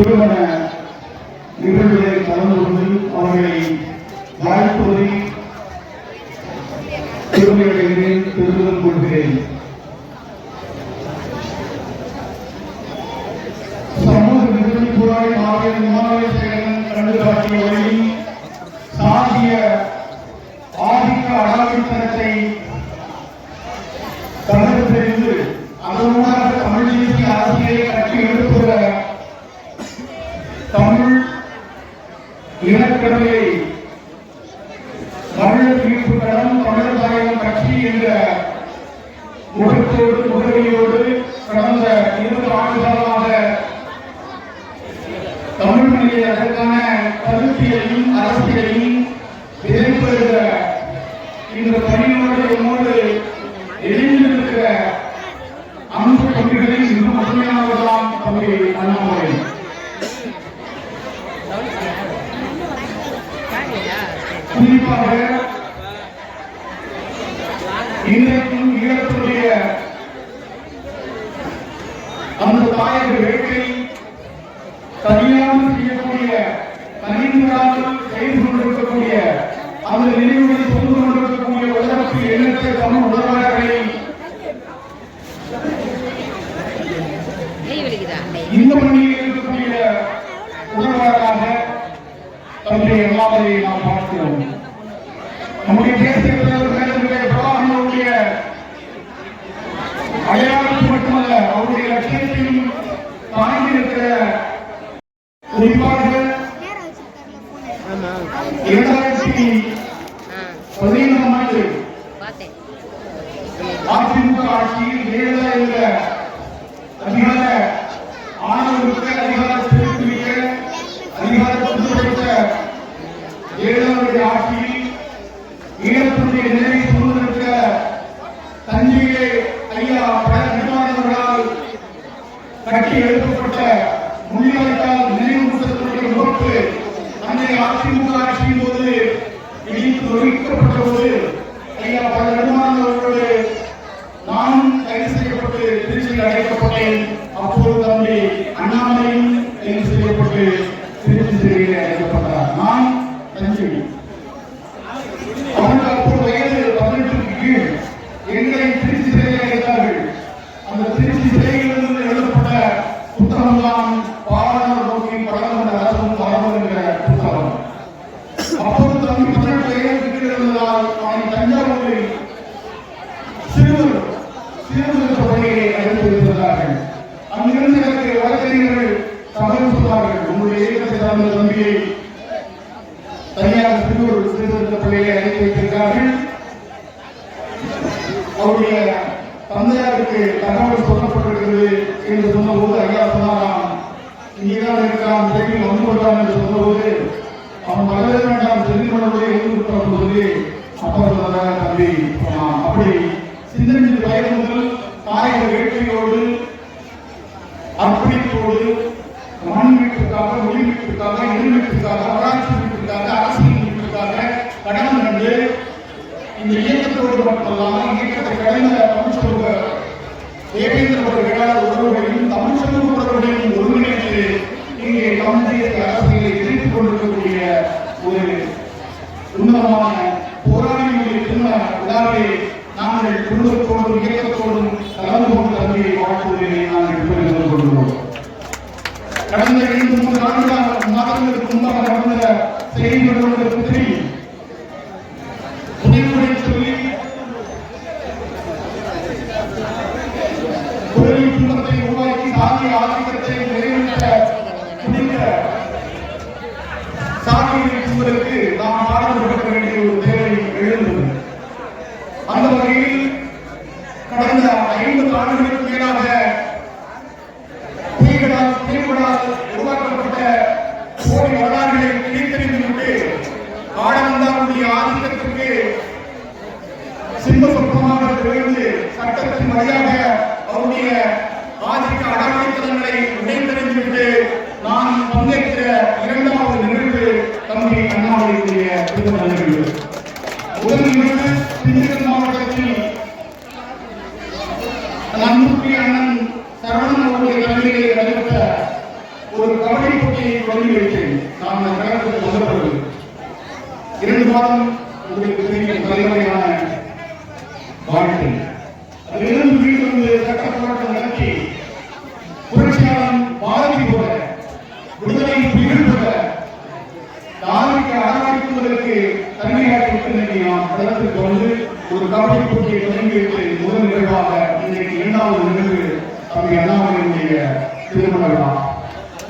திருமண நிகழ்வுகளை கலந்து கொண்டு அவர்களை வாழ்த்துவதை பெருமையடைகிறேன் பெருமிதம் கொள்கிறேன். சமூக நிகழ்ச்சிக்குழாய் மாவட்ட மாணவ சேகரன் கண்டு காட்டிய வழியில் சாதிய ஆதிக்க அடாவித்தனத்தை தமிழ் அதனூடாக தமிழ் தேசிய அரசியலை கட்சிகள் இனக்கடலை தமிழர் மீட்பு கழகம் தமிழர் தாயகம் கட்சி என்ற முகத்தோடு முகவையோடு கடந்த இருபது ஆண்டுகளாக தமிழ் மொழியை அதற்கான கருத்தியலையும் அரசியலையும் விதைப்பெறுகிற இந்த பணி குறிப்பாக இன்றைக்கும் ஈழத்துடைய அந்த தாயக வேட்கை தனியாமல் செய்யக்கூடிய தனிமுறாமல் செய்து கொண்டிருக்கக்கூடிய அந்த நினைவுகளை சொந்து கொண்டிருக்கக்கூடிய உலகத்தில் எண்ணற்ற தமிழ் உணர்வாளர்களை இந்த பணியில் இருக்கக்கூடிய உணர்வாளராக தன்னுடைய எல்லாவரை நாம் பார்க்கிறோம். நம்முடைய தேசிய தலைவர்களுடைய மேலத்திலே அடையாளத்து மட்டுமல்ல அவருடைய லட்சியத்தையும் தாங்கி இருக்கிற குறிப்பாக கட்டி எழுப்பப்பட்ட முள்ளிவாய்க்கால் நினைவு முகப்பு அன்றைய அதிமுக ஆட்சியின் போது இடித்து ஒழிக்கப்பட்ட போது ஐயா பல நானும் கைது செய்யப்பட்டு திருச்சியில் அடைக்கப்பட்டேன். அப்போது தம்பி அண்ணாமலையும் கைது செய்யப்பட்டு திருச்சி சிறையில் அழைக்கப்பட்டார் தந்தையாருக்கு தகவல் சொல்லப்பட்டிருக்கிறது என்று சொன்னபோது ஐயா சொன்னாராம் இங்கேதான் இருக்கலாம் விரைவில் வந்து கொண்டான் என்று சொன்னபோது அவன் வரவே வேண்டாம் தெரிந்து கொள்ளவே எழுந்து விட்டான் போது அப்பா சொன்னாரா தம்பி சொன்னான் அப்படி சிந்தனை வயது முதல் தாயக வேட்கையோடு அர்ப்பணிப்போடு மண் வீட்டுக்காக மொழி வீட்டுக்காக இன வீட்டுக்காக வராட்சி வீட்டுக்காக அரசியல் வீட்டுக்காக கடனம் கண்டு இந்த இயக்கத்தோடு மட்டுமல்லாமல் இயக்கத்தை கடந்த தமிழ் சமூக தேவேந்திர அவர்களால் உறவுகளையும் தமிழ் சமூக உறவுகளையும் ஒருங்கிணைத்து இங்கே தமிழ் அரசியலை எதிர்த்துக் கொண்டிருக்கக்கூடிய ஒரு உன்னதமான போராளிகளுடைய திருமண விழாவை நாங்கள் குடும்பத்தோடும் இயக்கத்தோடும் கலந்து கொண்டு தந்தையை வாழ்த்துவதை நாங்கள் பெருமிதம் கொள்கிறோம் கடந்த இரண்டு மூன்று ஆண்டுகளாக மாதங்களுக்கு முன்பாக நடந்த செய்தி உங்களுக்கு தெரியும். குரலி உருவாக்கி சாதிய ஆதிக்கத்தை நிறைவேற்ற துணிந்த சாதியை நாம் வேண்டிய ஒரு தேவை எழுந்தது அந்த வகையில் கடந்த ஐம்பது ஆண்டுகளுக்கு மேலாக புலிகளால் திரைப்படால் உருவாக்கப்பட்ட போலி வரலாறுகளை கிழித்தறிந்து விட்டு ஆடவந்தாருடைய ஆதிக்கத்திற்கு சிம்ம சொப்பமாக திகழ்ந்து சட்டத்தின் வழியாக அவருடைய ஆதிக்க அடாவடித்தனங்களை உடைத்தறிந்துவிட்டு நான் பங்கேற்கிற இரண்டாவது நிகழ்வு தம்பி அண்ணாவுடைய திருமண நிகழ்வு முதல் நிகழ்வு திண்டுக்கல் மாவட்டத்தில் அன்புக்குரிய அண்ணன் சரவணன் அவருடைய தலைமையில் நடைபெற்ற ஒரு கபடி போட்டியை தொடங்கி வைத்தேன். நான் அந்த கழகத்துக்கு இரண்டு மாதம் உங்களுக்கு புரட்சியாளன் பாரதி போல விடுதலை போல இன்னைக்கு நாம் வந்து ஒரு கபடி போட்டியை தொடங்கி வைத்து முதல் நிகழ்வாக இன்றைக்கு இரண்டாவது நிகழ்வு தம்பி அண்ணாமலையுடைய திருமண விழா.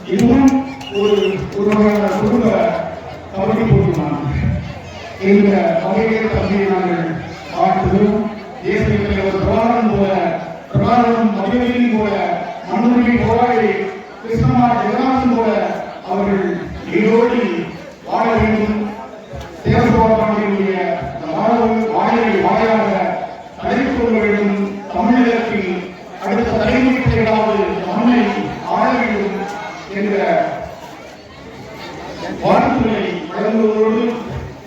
இதுவும் ஒரு ஒரு வகையான குடும்ப கபடி போட்டி தான் இந்த வகையிலே தம்பியை நாங்கள் வாழ்த்துகிறோம் தேசிய தலைவர் பிரபாகரன் போல பிரபாகரன் மதிவெளியின் போல மண்ணுரிமை போராளி கிருஷ்ணமார் ஜெகநாதன் போல அவர்கள் நீரோடி வாழ வேண்டும் தேவசோபாண்டியனுடைய வேண்டும். தமிழகத்தில் அடுத்த ஆள வேண்டும் என்ற வாழ்த்துக்களை வழங்குவதோடு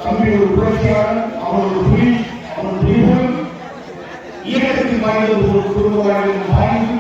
தம்பி ஒரு புரட்சியாளர் அவர் ஒரு புலி அவர் புலிபோல் இயக்கத்தில் வாய்ந்தது ஒரு குடும்ப வாழ்வில் வாய்ந்து